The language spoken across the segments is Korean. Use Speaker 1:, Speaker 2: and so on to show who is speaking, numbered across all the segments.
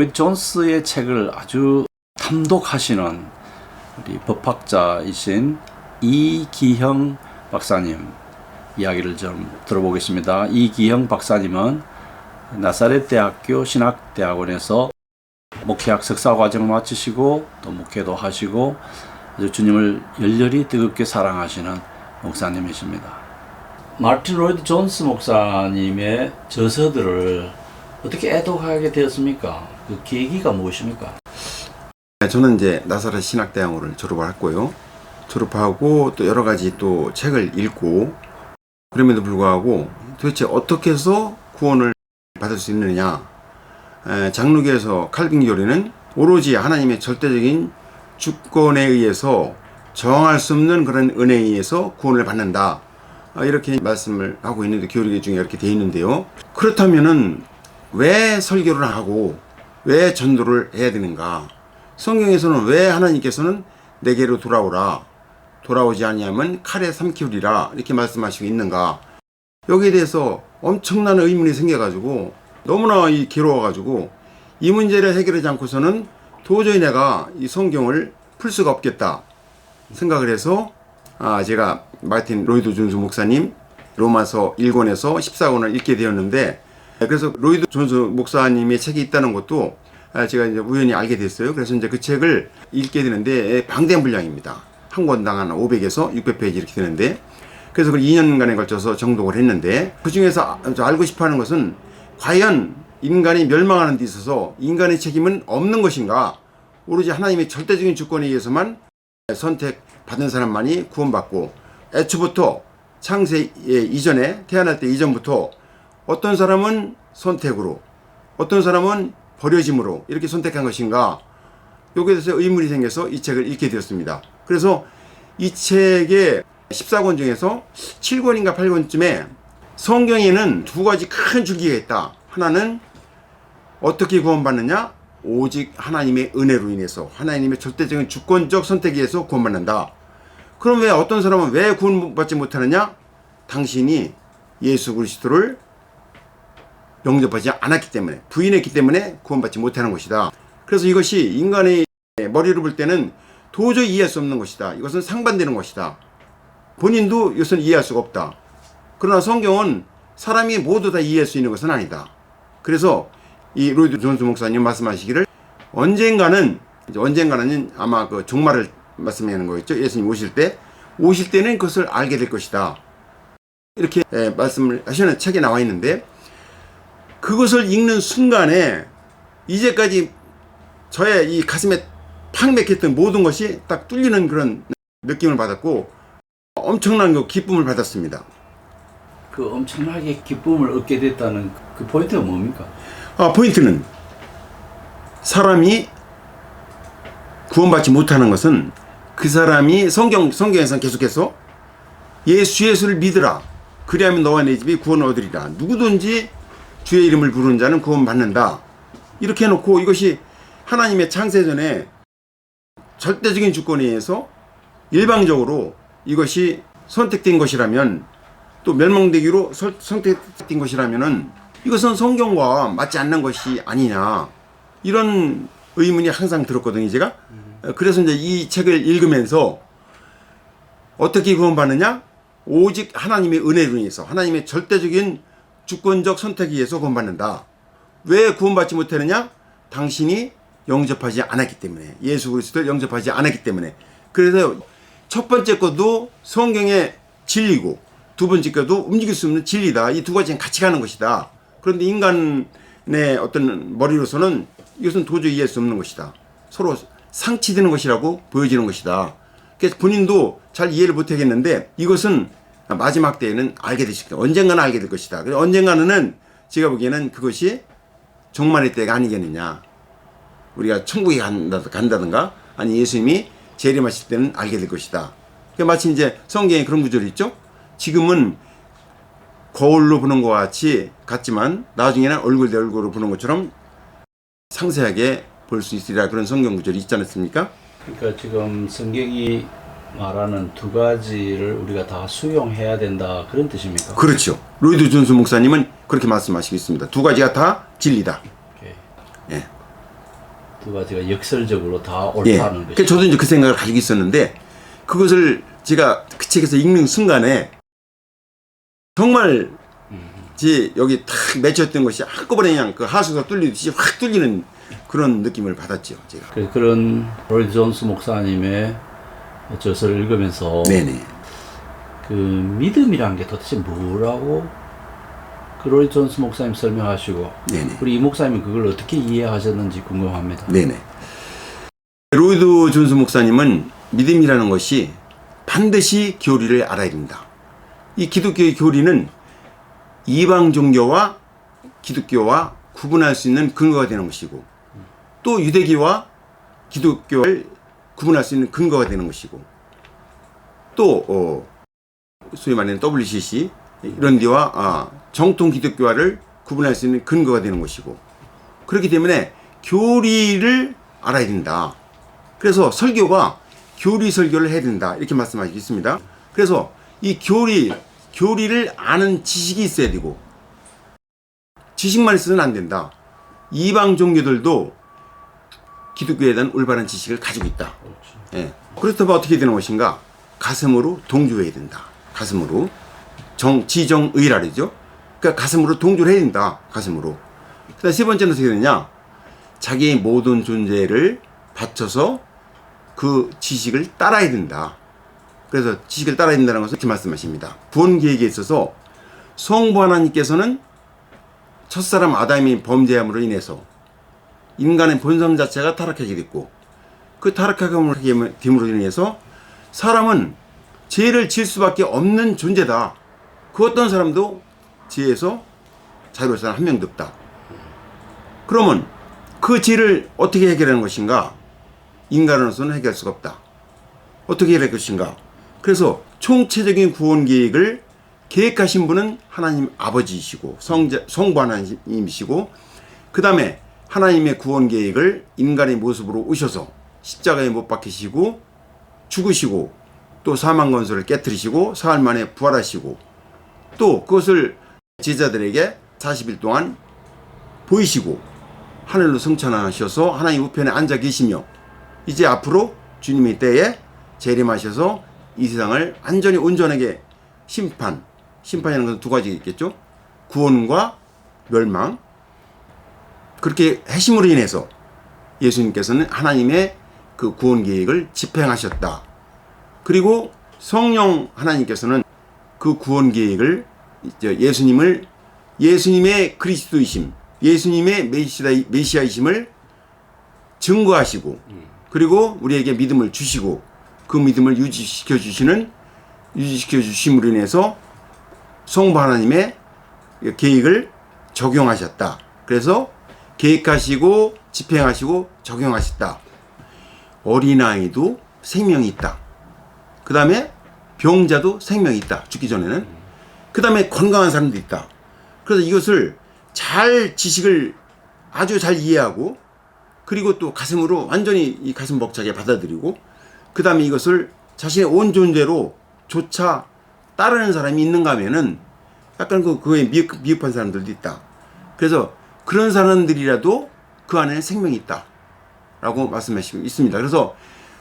Speaker 1: 로이드 존스의 책을 아주 탐독하시는 우리 법학자이신 이기형 박사님 이야기를 좀 들어보겠습니다. 이기형 박사님은 나사렛 대학교 신학대학원에서 목회학 석사 과정을 마치시고 또 목회도 하시고 아주 주님을 열렬히 뜨겁게 사랑하시는 목사님이십니다. 마틴 로이드 존스 목사님의 저서들을 어떻게 애독하게 되었습니까? 그 계기가 무엇입니까?
Speaker 2: 네, 저는 이제 나사렛 신학대학원을 졸업을 했고요. 졸업하고 또 여러 가지 또 책을 읽고 그럼에도 불구하고 도대체 어떻게 해서 구원을 받을 수 있느냐. 에, 장로교에서 칼빈 교리는 오로지 하나님의 절대적인 주권에 의해서 정할 수 없는 그런 은혜에 의해서 구원을 받는다. 아, 이렇게 말씀을 하고 있는데 교리 중에 이렇게 되어 있는데요. 그렇다면은 왜 설교를 하고 왜 전도를 해야 되는가? 성경에서는 왜 하나님께서는 내게로 돌아오라 돌아오지 아니하면 칼에 삼키우리라 이렇게 말씀하시고 있는가? 여기에 대해서 엄청난 의문이 생겨가지고 너무나 이 괴로워가지고 이 문제를 해결하지 않고서는 도저히 내가 이 성경을 풀 수가 없겠다 생각을 해서 아 제가 마틴 로이드 존스 목사님 로마서 1권에서 14권을 읽게 되었는데 그래서 로이드 존스 목사님의 책이 있다는 것도 아, 제가 이제 우연히 알게 됐어요. 그래서 이제 그 책을 읽게 되는데 방대한 분량입니다. 한 권당 한 500에서 600페이지 이렇게 되는데 그래서 그걸 2년간에 걸쳐서 정독을 했는데 그 중에서 아- 알고 싶어 하는 것은 과연 인간이 멸망하는 데 있어서 인간의 책임은 없는 것인가 오로지 하나님의 절대적인 주권에 의해서만 선택받은 사람만이 구원받고 애초부터 창세 이전에 태어날 때 이전부터 어떤 사람은 선택으로 어떤 사람은 버려짐으로 이렇게 선택한 것인가 여기에 대해서 의문이 생겨서 이 책을 읽게 되었습니다. 그래서 이 책의 14권 중에서 7권인가 8권쯤에 성경에는 두 가지 큰 줄기가 있다. 하나는 어떻게 구원받느냐? 오직 하나님의 은혜로 인해서 하나님의 절대적인 주권적 선택에 의해서 구원받는다. 그럼 왜 어떤 사람은 왜 구원받지 못하느냐? 당신이 예수 그리스도를 영접하지 않았기 때문에 부인했기 때문에 구원받지 못하는 것이다. 그래서 이것이 인간의 머리로 볼 때는 도저히 이해할 수 없는 것이다. 이것은 상반되는 것이다. 본인도 이것은 이해할 수가 없다. 그러나 성경은 사람이 모두 다 이해할 수 있는 것은 아니다. 그래서 이 로이드 존스 목사님 말씀하시기를 언젠가는 언젠가는 아마 그 종말을 말씀하는 거겠죠. 예수님 오실 때 오실 때는 그것을 알게 될 것이다. 이렇게 예, 말씀을 하시는 책에 나와 있는데 그것을 읽는 순간에 이제까지 저의 이 가슴에 팍 맥혔던 모든 것이 딱 뚫리는 그런 느낌을 받았고 엄청난 그 기쁨을 받았습니다.
Speaker 1: 그 엄청나게 기쁨을 얻게 됐다는 그 포인트가 뭡니까?
Speaker 2: 아, 포인트는 사람이 구원받지 못하는 것은 그 사람이 성경 성경에서 계속해서 예수 예수를 믿으라. 그리하면 너와 내 집이 구원을 얻으리라. 누구든지 주의 이름을 부르는 자는 구원받는다. 이렇게 해놓고 이것이 하나님의 창세전에 절대적인 주권에 의해서 일방적으로 이것이 선택된 것이라면 또 멸망되기로 설- 선택된 것이라면은 이것은 성경과 맞지 않는 것이 아니냐. 이런 의문이 항상 들었거든요 제가. 그래서 이제 이 책을 읽으면서 어떻게 구원받느냐? 오직 하나님의 은혜로 인해서 하나님의 절대적인 주권적 선택에 의해서 구원받는다 왜 구원받지 못하느냐 당신이 영접하지 않았기 때문에 예수 그리스도를 영접하지 않았기 때문에 그래서 첫 번째 것도 성경의 진리고 두 번째 것도 움직일 수 없는 진리다. 이 두 가지는 같이 가는 것이다. 그런데 인간의 어떤 머리로서는 이것은 도저히 이해할 수 없는 것이다. 서로 상치되는 것이라고 보여지는 것이다. 그래서 본인도 잘 이해를 못하겠는데 이것은 마지막 때에는 알게 되실 거다. 언젠가는 알게 될 것이다. 언젠가는 제가 보기에는 그것이 종말의 때가 아니겠느냐. 우리가 천국에 간다, 간다든가 아니 예수님이 재림하실 때는 알게 될 것이다. 그러니까 마치 이제 성경에 그런 구절이 있죠. 지금은 거울로 보는 것 같이 같지만 나중에는 얼굴 대 얼굴로 보는 것처럼 상세하게 볼 수 있으리라 그런 성경 구절이 있지 않습니까?
Speaker 1: 그러니까 지금 성경이 말하는 두 가지를 우리가 다 수용해야 된다 그런 뜻입니까?
Speaker 2: 그렇죠. 로이드 존스 목사님은 그렇게 말씀하시고 있습니다. 두 가지가 다 진리다.
Speaker 1: 오케이.
Speaker 2: 예.
Speaker 1: 두 가지가 역설적으로 다
Speaker 2: 예.
Speaker 1: 옳다는
Speaker 2: 그
Speaker 1: 것이.
Speaker 2: 저도 이제 그 생각을 가지고 있었는데 그것을 제가 그 책에서 읽는 순간에 정말 제 여기 탁 맺혔던 것이 한꺼번에 그냥 그 하수가 뚫리듯이 확 뚫리는 그런 느낌을 받았죠. 제가.
Speaker 1: 그- 그런 로이 존스 목사님의 저서를 읽으면서
Speaker 2: 네네.
Speaker 1: 그 믿음이란 게 도대체 뭐라고 그 로이 존스 목사님 설명하시고
Speaker 2: 네네.
Speaker 1: 우리 이 목사님이 그걸 어떻게 이해하셨는지 궁금합니다.
Speaker 2: 네네. 로이드 존스 목사님은 믿음이라는 것이 반드시 교리를 알아야 된다. 이 기독교의 교리는 이방 종교와 기독교와 구분할 수 있는 근거가 되는 것이고 또 유대교와 기독교를 구분할 수 있는 근거가 되는 것이고 또 어, 소위 말하는 WCC 이런 데와 아, 정통 기독교화를 구분할 수 있는 근거가 되는 것이고 그렇기 때문에 교리를 알아야 된다. 그래서 설교가 교리 설교를 해야 된다. 이렇게 말씀하시고 있습니다. 그래서 이 교리, 교리를 아는 지식이 있어야 되고, 지식만 있어서는 안 된다. 이방 종교들도 기독교에 대한 올바른 지식을 가지고 있다. 예. 그렇다면 어떻게 되는 것인가? 가슴으로 동조해야 된다. 가슴으로. 정, 지정의라 그러죠. 그러니까 가슴으로 동조를 해야 된다. 가슴으로. 그 다음 세 번째는 어떻게 되느냐? 자기의 모든 존재를 바쳐서 그 지식을 따라야 된다. 그래서 지식을 따라야 된다는 것을 이렇게 말씀하십니다. 구원 계획에 있어서 성부 하나님께서는 첫사람 아담이 범죄함으로 인해서 인간의 본성 자체가 타락하게 됐고 그 타락하게 됨으로 인해서 사람은 죄를 질 수밖에 없는 존재다. 그 어떤 사람도 죄에서 자유로울 사람 한 명도 없다. 그러면 그 죄를 어떻게 해결하는 것인가? 인간으로서는 해결할 수가 없다. 어떻게 해결할 것인가? 그래서 총체적인 구원 계획을 계획하신 분은 하나님 아버지이시고 성자, 성부 하나님이시고 그 다음에 하나님의 구원 계획을 인간의 모습으로 오셔서 십자가에 못 박히시고 죽으시고 또 사망 건설을 깨뜨리시고 사흘 만에 부활하시고 또 그것을 제자들에게 40일 동안 보이시고 하늘로 승천하셔서 하나님 우편에 앉아 계시며 이제 앞으로 주님의 때에 재림하셔서 이 세상을 완전히 온전하게 심판 심판이라는 것은 두 가지 있겠죠. 구원과 멸망 그렇게 하심으로 인해서 예수님께서는 하나님의 그 구원 계획을 집행하셨다 그리고 성령 하나님께서는 그 구원 계획을 예수님을 예수님의 그리스도이심 예수님의 메시아, 메시아이심을 증거하시고 그리고 우리에게 믿음을 주시고 그 믿음을 유지시켜 주시는 유지시켜 주심으로 인해서 성부 하나님의 계획을 적용하셨다. 그래서 계획하시고 집행하시고 적용하셨다. 어린아이도 생명이 있다. 그 다음에 병자도 생명이 있다. 죽기 전에는. 그 다음에 건강한 사람도 있다. 그래서 이것을 잘 지식을 아주 잘 이해하고 그리고 또 가슴으로 완전히 이 가슴 벅차게 받아들이고 그 다음에 이것을 자신의 온 존재로 조차 따르는 사람이 있는가 하면은 약간 그, 그거에 미흡, 미흡한 사람들도 있다. 그래서 그런 사람들이라도 그 안에 생명이 있다. 라고 말씀하시고 있습니다. 그래서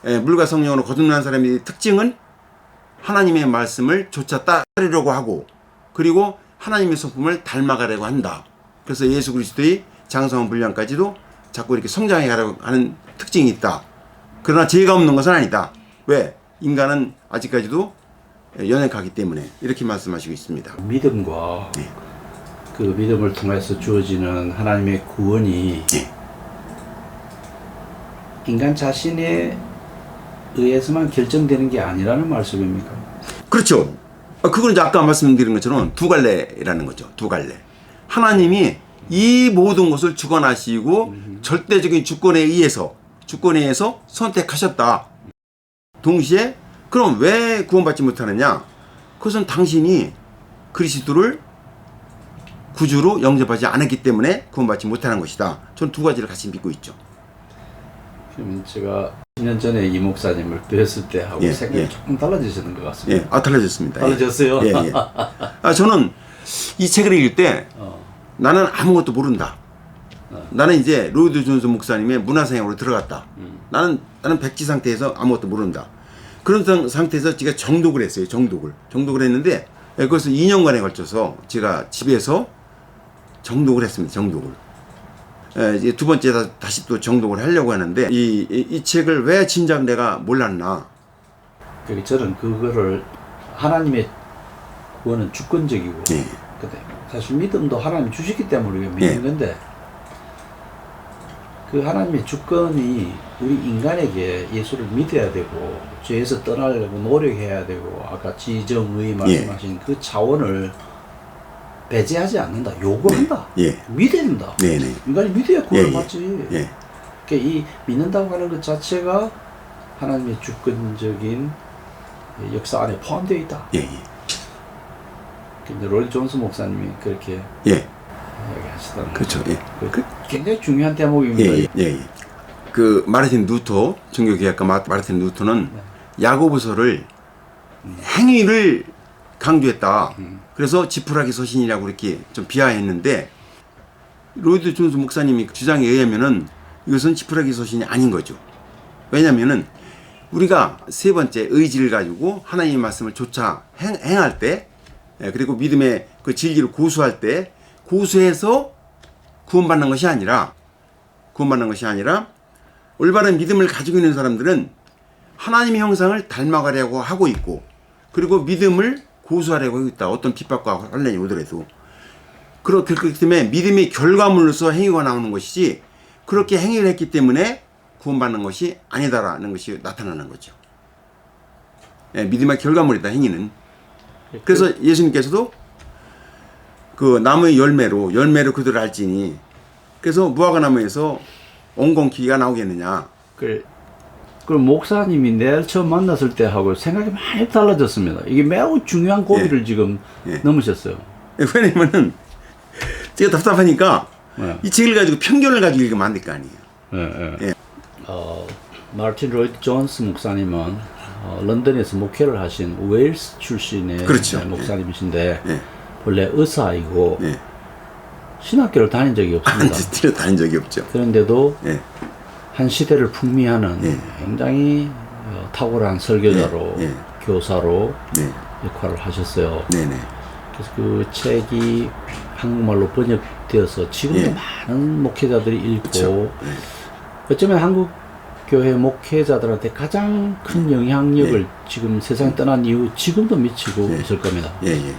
Speaker 2: 에, 물과 성령으로 거듭난 사람의 특징은 하나님의 말씀을 조차 따르려고 하고 그리고 하나님의 성품을 닮아가려고 한다. 그래서 예수 그리스도의 장성한 분량까지도 자꾸 이렇게 성장해 가려고 하는 특징이 있다. 그러나 죄가 없는 것은 아니다. 왜? 인간은 아직까지도 연약하기 때문에 이렇게 말씀하시고 있습니다.
Speaker 1: 믿음과
Speaker 2: 네.
Speaker 1: 그 믿음을 통해서 주어지는 하나님의 구원이
Speaker 2: 네.
Speaker 1: 인간 자신에 의해서만 결정되는 게 아니라는 말씀입니까?
Speaker 2: 그렇죠. 아, 그건 이제 아까 말씀드린 것처럼 두 갈래라는 거죠. 두 갈래. 하나님이 이 모든 것을 주관하시고 절대적인 주권에 의해서 주권에 의해서 선택하셨다. 동시에 그럼 왜 구원받지 못하느냐? 그것은 당신이 그리스도를 구주로 영접하지 않았기 때문에 구원받지 못하는 것이다. 저는 두 가지를 같이 믿고 있죠.
Speaker 1: 제가 10년 전에 이 목사님을 뵀을 때 하고
Speaker 2: 예,
Speaker 1: 생각이
Speaker 2: 예.
Speaker 1: 조금 달라지시는 것 같습니다.
Speaker 2: 예, 아 달라졌습니다. 예.
Speaker 1: 달라졌어요?
Speaker 2: 예, 예. 아 저는 이 책을 읽을 때
Speaker 1: 어,
Speaker 2: 나는 아무것도 모른다. 나는 이제 로이드 존스 목사님의 문화생활로 들어갔다. 나는 나는 백지 상태에서 아무것도 모른다. 그런 상- 상태에서 제가 정독을 했어요. 정독을 정독을 했는데 예, 그것을 2년간에 걸쳐서 제가 집에서 정독을 했습니다. 정독을. 예, 이제 두 번째 다, 다시 또 정독을 하려고 하는데 이, 이, 이 책을 왜 진작 내가 몰랐나?
Speaker 1: 그러니까 저는 그거를 하나님의 구원은 주권적이고
Speaker 2: 예.
Speaker 1: 근데 사실 믿음도 하나님이 주셨기 때문에 우리가 믿는
Speaker 2: 예.
Speaker 1: 건데 그 하나님의 주권이 우리 인간에게 예수를 믿어야 되고 죄에서 떠나려고 노력해야 되고 아까 지정의 말씀하신 그 차원을 배제하지 않는다 요구한다
Speaker 2: 예.
Speaker 1: 믿어야 된다
Speaker 2: 네네.
Speaker 1: 인간이 믿어야 구원을
Speaker 2: 예, 예.
Speaker 1: 받지
Speaker 2: 예.
Speaker 1: 그러니까 이 믿는다고 하는 것 자체가 하나님의 주권적인 역사 안에 포함되어 있다.
Speaker 2: 예. 예.
Speaker 1: 근데 로이 존스 목사님이 그렇게
Speaker 2: 예.
Speaker 1: 이야기하시다는
Speaker 2: 그렇죠. 예.
Speaker 1: 그 굉장히 중요한 대목입니다.
Speaker 2: 예, 예, 예. 그 마르틴 루터 종교개혁가 마- 마르틴 루터는 야고보서를 행위를 강조했다. 그래서 지푸라기 서신이라고 이렇게 좀 비하했는데 로이드 존스 목사님이 주장에 의하면은 이것은 지푸라기 서신이 아닌 거죠. 왜냐면은 우리가 세 번째 의지를 가지고 하나님의 말씀을 조차 행, 행할 때 예, 그리고 믿음의 그 진리를 고수할 때 고수해서 구원받는 것이 아니라 구원받는 것이 아니라 올바른 믿음을 가지고 있는 사람들은 하나님의 형상을 닮아가려고 하고 있고 그리고 믿음을 고수하려고 하고 있다. 어떤 핍박과 환란이 오더라도 그렇- 그렇기 때문에 믿음의 결과물로서 행위가 나오는 것이지 그렇게 행위를 했기 때문에 구원받는 것이 아니다라는 것이 나타나는 거죠. 예, 믿음의 결과물이다 행위는. 그래서 예수님께서도 그 나무의 열매로 열매로 그들을 알지니 그래서 무화과 나무에서 엉겅퀴가 나오겠느냐
Speaker 1: 그, 그 목사님이 내일 처음 만났을 때 하고 생각이 많이 달라졌습니다. 이게 매우 중요한 고비를 지금
Speaker 2: 예.
Speaker 1: 넘으셨어요.
Speaker 2: 왜냐면은 제가 답답하니까
Speaker 1: 네.
Speaker 2: 이 책을 가지고 편견을 가지고 읽으면 안 될 거 아니에요
Speaker 1: 예, 예.
Speaker 2: 예.
Speaker 1: 어, 마르틴 로이드 존스 목사님은 어, 런던에서 목회를 하신 웨일스 출신의
Speaker 2: 그렇죠.
Speaker 1: 네, 목사님이신데
Speaker 2: 예.
Speaker 1: 본래 의사이고
Speaker 2: 예.
Speaker 1: 신학교를 다닌 적이 없습니다.
Speaker 2: 뒤로 다닌 적이 없죠
Speaker 1: 그런데도
Speaker 2: 예.
Speaker 1: 한 시대를 풍미하는
Speaker 2: 예.
Speaker 1: 굉장히 어, 탁월한 설교자로
Speaker 2: 예, 예.
Speaker 1: 교사로
Speaker 2: 네.
Speaker 1: 역할을 하셨어요.
Speaker 2: 네네
Speaker 1: 그래서 그 책이 한국말로 번역되어서 지금도
Speaker 2: 예.
Speaker 1: 많은 목회자들이 읽고
Speaker 2: 네.
Speaker 1: 어쩌면 한국 교회 목회자들한테 가장 큰 영향력을 지금 세상 떠난 이후 지금도 미치고
Speaker 2: 예.
Speaker 1: 있을 겁니다.
Speaker 2: 예, 예.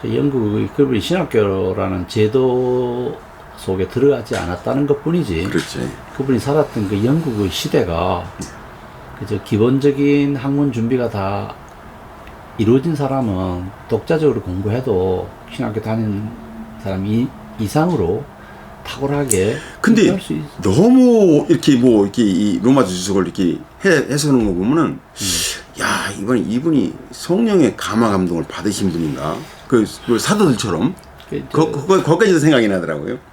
Speaker 1: 그 영국의 그분이 신학교라는 제도 속에 들어가지 않았다는 것 뿐이지.
Speaker 2: 그렇죠 예.
Speaker 1: 그분이 살았던 그 영국의 시대가 그저 기본적인 학문 준비가 다 이루어진 사람은 독자적으로 공부해도 신학교 다닌 사람 이, 이상으로 탁월하게
Speaker 2: 근데 너무 이렇게 뭐 이렇게 이 로마서 주석을 이렇게 해, 해석하는 거 보면은 야 이번 이분이 성령의 감화 감동을 받으신 분인가? 그, 그 사도들처럼.
Speaker 1: 그,
Speaker 2: 거, 거, 거기까지도 생각이 나더라고요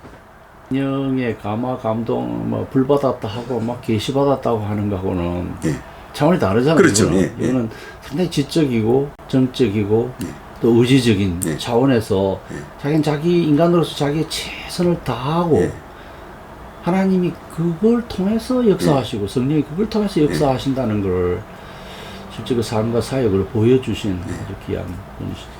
Speaker 1: 성령의 감화 감동 뭐 불받았다 하고 막 계시 받았다고 하는 거하고는
Speaker 2: 예.
Speaker 1: 차원이 다르잖아요.
Speaker 2: 그렇죠.
Speaker 1: 이거는,
Speaker 2: 예, 예.
Speaker 1: 이거는 상당히 지적이고 정적이고 또 의지적인
Speaker 2: 예.
Speaker 1: 차원에서 자기는 자기 인간으로서 자기의 최선을 다하고
Speaker 2: 예.
Speaker 1: 하나님이 그걸 통해서 역사하시고 성령이 그걸 통해서 역사하신다는 걸 실제 그 삶과 사역을 보여주신 아주 귀한 분이시죠.